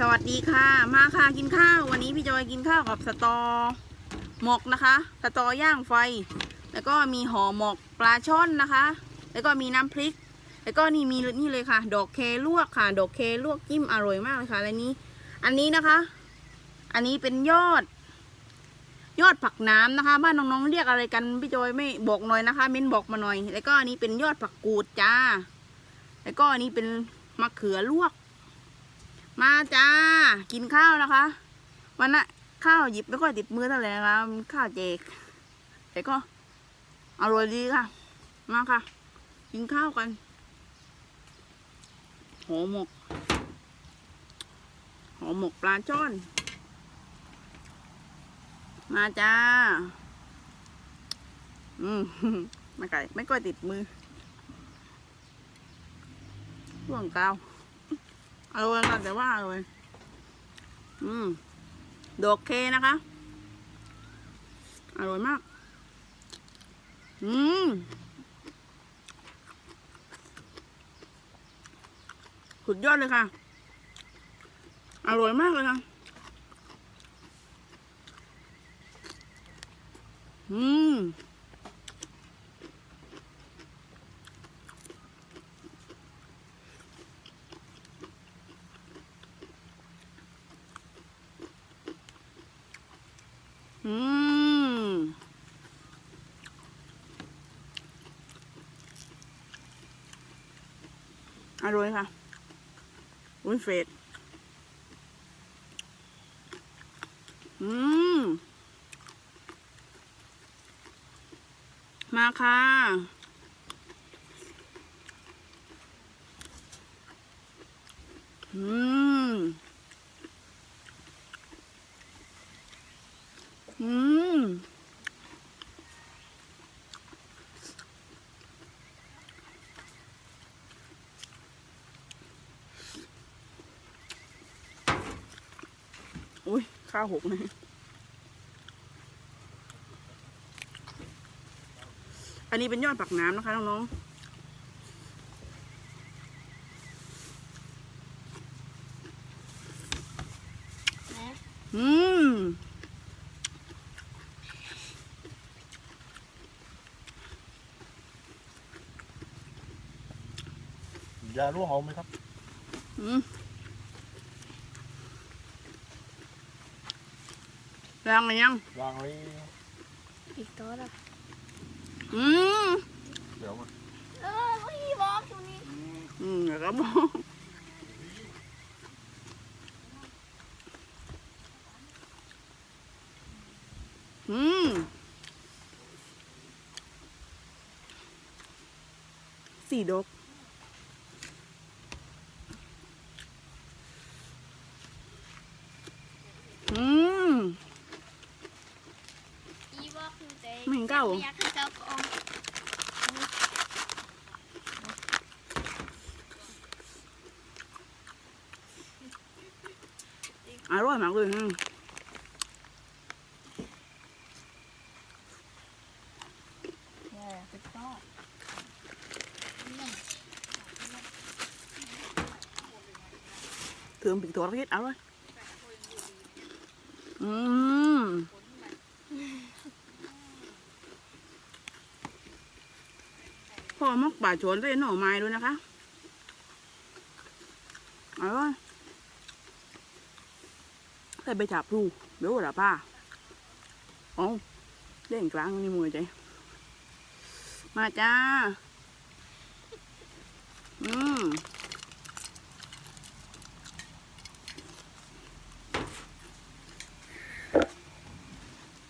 สวัสดีค่ะ มาค่ะกินข้าว วันนี้พี่จอยกินข้าวกับสตอหมกนะคะ สตอย่างไฟ แล้วก็มีห่อหมกปลาช่อนนะคะ แล้วก็มีน้ำพริก แล้วก็นี่มีนี่เลยค่ะ ดอกเคลวกค่ะ ดอกเคลวกจิ้มอร่อยมากเลยค่ะ แล้วนี้ อันนี้นะคะ อันนี้เป็นยอด ยอดผักน้ำนะคะ บ้านน้องๆเรียกอะไรกันพี่จอยไม่บอกหน่อยนะคะเม้นบอกมาหน่อย แล้วก็อันนี้เป็นยอดผักกูดจ้า แล้วก็อันนี้เป็นมะเขือลวก มาจ้า กินข้าวนะคะ วันน่ะข้าวหยิบไม่ค่อยติดมือเท่าไหร่คะมันข้าวแจกแต่ก็อร่อยดีค่ะ มาค่ะ กินข้าวกันหอหมกหอหมกปลาช่อน มาจ้า อืมไม่ไก่ไม่ค่อยติดมือร่วงกาว อร่อยค่ะแต่ว่าอร่อยอืมดอกเคนะคะ อร่อยมาก อืมสุดยอดเลยค่ะ อร่อยมากเลยค่ะ อืม อืม อร่อยค่ะอุ้ยเฟดอืม มาค่ะ อืม อืม อุ้ยข้าวหกเลยอันนี้เป็นยอดปักน้ำนะคะน้องๆอืมยารู้หอมไหมครับ อืม แรงไหมยัง วางเลยอีกตัวละอืมเดี๋ยวมาเออพี่บอกอยู่นี่อืมแล้วก็บอกอืมสี่ดอกอืม อีบอกอยู่แต่ไม่เห็นเก้าเหรอไม่อยากให้เก้าออกอร่อยมากเลยอืมแย่เป็นต้อ thường bị thua hết áo rồi Ừm. พ่ อมกป่าชวนด้วยหน่อไม้ด้วยนะคะเอาไว้ใส่ใบฉาบพลูเดี๋ยวละป้าเอ๋อเล่นกลางนี่มือใจ มาจ้า อืม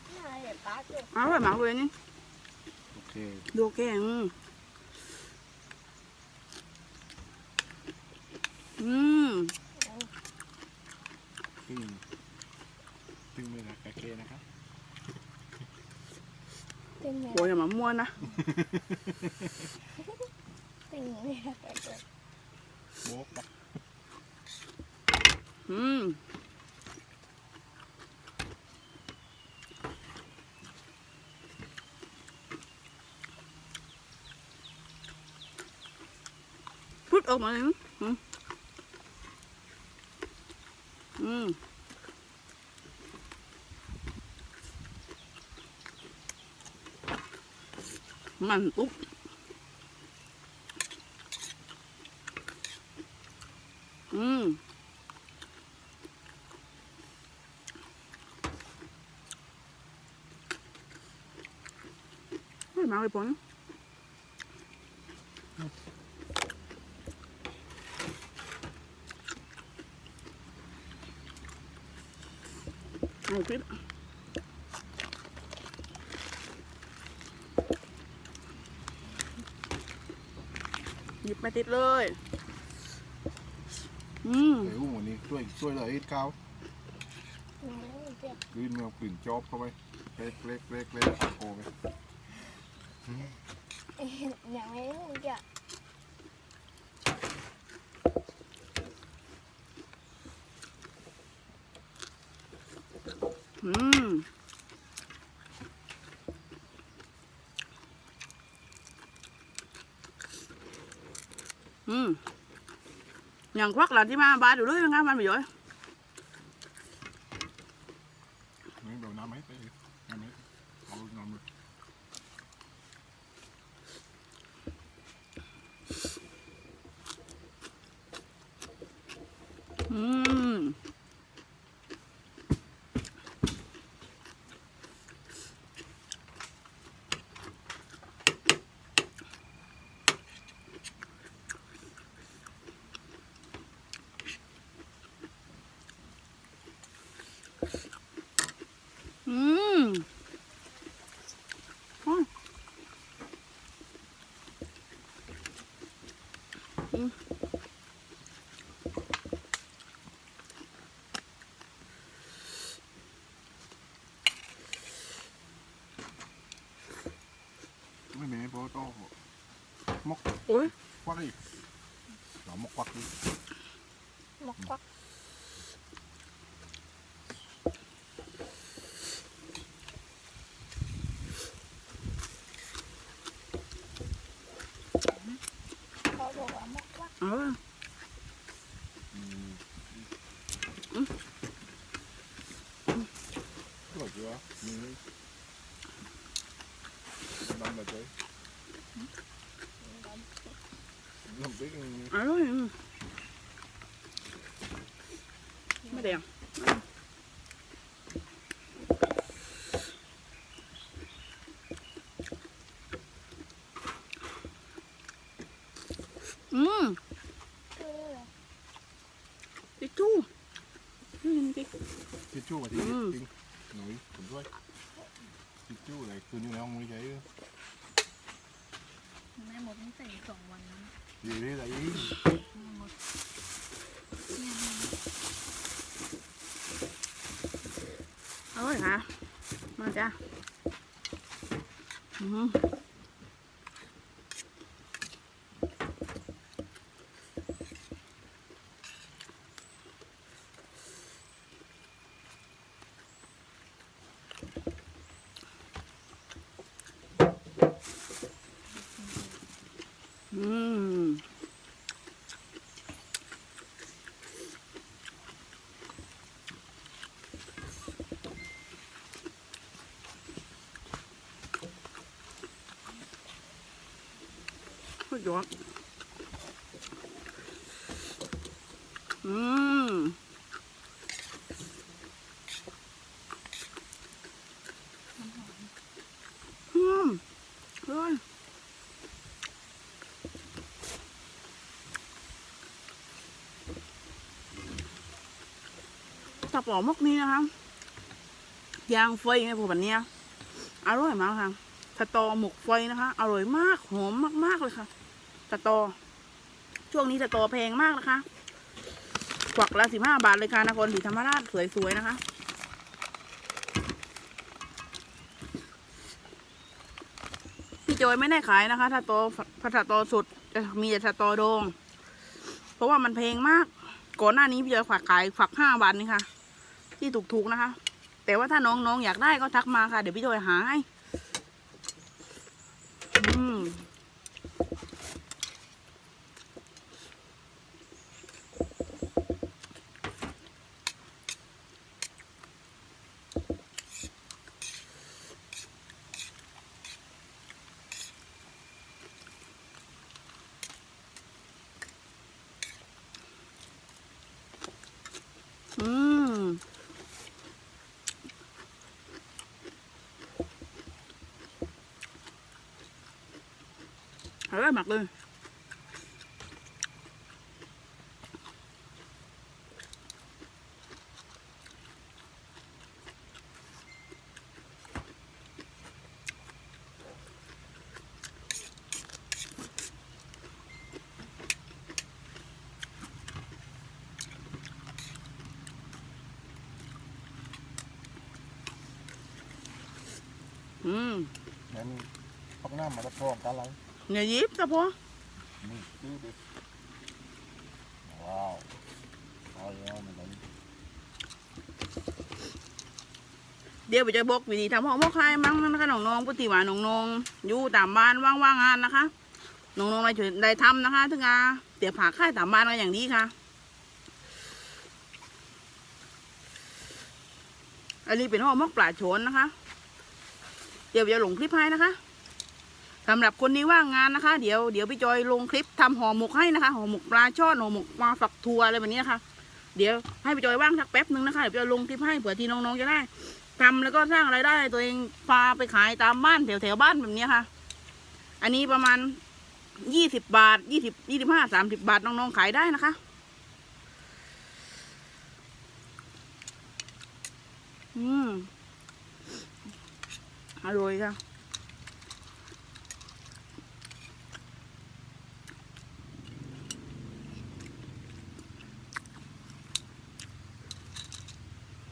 นี่อะไรเดี๋ยวป้าจุกอร่อยมากเลยนี่โอเคดูแกงอืม ซึ่งซึ่งไม่รักกาเคนะครับ ตึงไงโอ้ยอย่ามาม้วนนะตึงไม่ได้ไปเจอโบ๊กปะอืมพุดออกมาเลยนะอืมอืมมันปุ๊บอืมไม่มาเลยปนเอาคลิป หยิบมาติดเลย อืม ไอ้อุ้มวันนี้ช่วยช่วยเลยไอ้ข้าวหนังเจ็บกลืนเมืองกลืนจอบเข้าไปเล็กเล็กเล็กเล็กโอ้ไป อย่างนี้เจ็บ อืม อืม อย่างควัก là ที่มาบาดอยู่เลยนะมันไปอยู่นี่เดี๋ยวน้ำไหมไปน้ำไหมเอาน้ำเลย อืม อืมอ๋อไม่มีเพราะต้องมกโอ้ยควักอีกเรามกควักดิหมกควักเขาบอกว่าหมกควัก เออ อืม อร่อยจ้ะนี่น้ำอะไรจ้ะน้ำ พริกอร่อยอืมไม่แดงอืมคือติ๊กจู้นี่ติ๊กทิชชู่มาทีอืมจริงหนุ่ยผมด้วยทิชชู่อะไรคืนอยู่ในห้องไม่ใช่แม่หมดตั้งแต่สองวันแล้วอยู่ที่ไหนแม่หมดอร่อยค่ะมาจ้ะอืมอื ยอดอืมอืมอร่อยตับหลอมกนี้นะคะยางไฟไงพวกแบบเนี้ยอร่อยมากค่ะสตอหมกไฟนะคะ อร่อยมาก หอมมาก ๆ เลยค่ะ สตอ ช่วงนี้สตอแพงมากนะคะกวักละสิบห้าบาทเลยค่ะนครศรีธรรมราชสวยๆนะคะ พี่โจอยไม่ได้ขายนะคะ ถ้าโตถ้าสตอสุดจะมีแต่สตอโดงเพราะว่ามันแพงมาก ก่อนหน้านี้พี่โจอยฝากขายฝักห้าบาทนี่ค่ะ ที่ถูกๆนะคะ แต่ว่าถ้าน้องๆอยากได้ก็ทักมาค่ะ เดี๋ยวพี่โจอยหาให้ อืม อ ร่อยมากเลยอืมแม่นพักหน้ามาตะพร้อมกันไร อย่ายิบจ้ะพ่อนี่ดูดิว้าวเอาแล้วมันเลยเดี๋ยวไปจะบอกวิธีทำห่อหมกไข่มั้งนะคะน้องๆปฏิว่าน้องๆอยู่ตามบ้านว่างๆงานนะคะน้องๆได้ช่วยได้ทำนะคะถึงอาเดี๋ยวผ่าค่ายตามบ้านกันอย่างดีค่ะอันนี้เป็นห่อหมกปลาโฉนนะคะ เดี๋ยวจะลงคลิปให้นะคะ สำหรับคนที่ว่างงานนะคะ เดี๋ยวเดี๋ยวพี่จอยลงคลิปทำห่อหมกให้นะคะห่อหมกปลาช่อนห่อหมกปลาฝักทัวอะไรแบบนี้นะคะ เดี๋ยวให้พี่จอยว่างสักแป๊บนึงนะคะเดี๋ยวพี่จอยลงคลิปให้เผื่อที่น้องๆจะได้ทำแล้วก็สร้างรายได้ ตัวเองพาไปขายตามบ้านแถวแถวๆบ้านแบบนี้ค่ะ อันนี้ประมาณยี่สิบบาทยี่สิบยี่สิบห้าสามสิบบาทน้องๆขายได้นะคะ อืมอร่อยค่ะ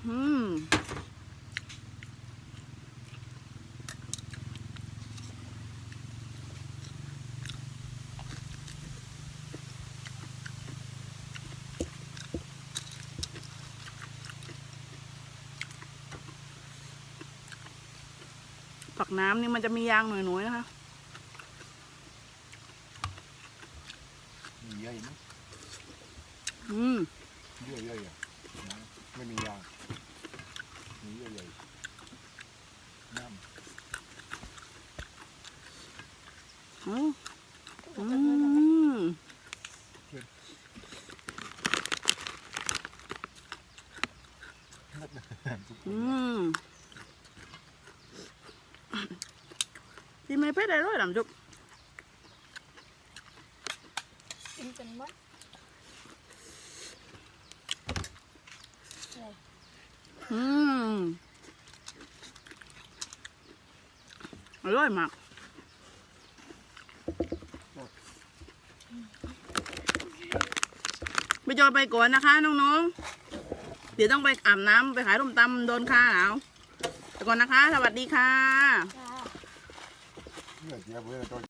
อืมผักน้ำนี่มันจะมียางหน่อยๆนะคะ มีเยอะนะ อืม เยอะเยอะอะนะไม่มียางมีเยอะเยอะน้ อืมอืมำอืมที่ไม่เผ็ดอะไรหรอจุกกินเป็นมดอืมอร่อยมากไปจ อยไปก่อนนะคะน้องๆ เดี๋ยวต้องไปอาบน้ำไปขายลมตำโดนค่าหนาวไปก่อนนะคะ สวัสดีค่ะ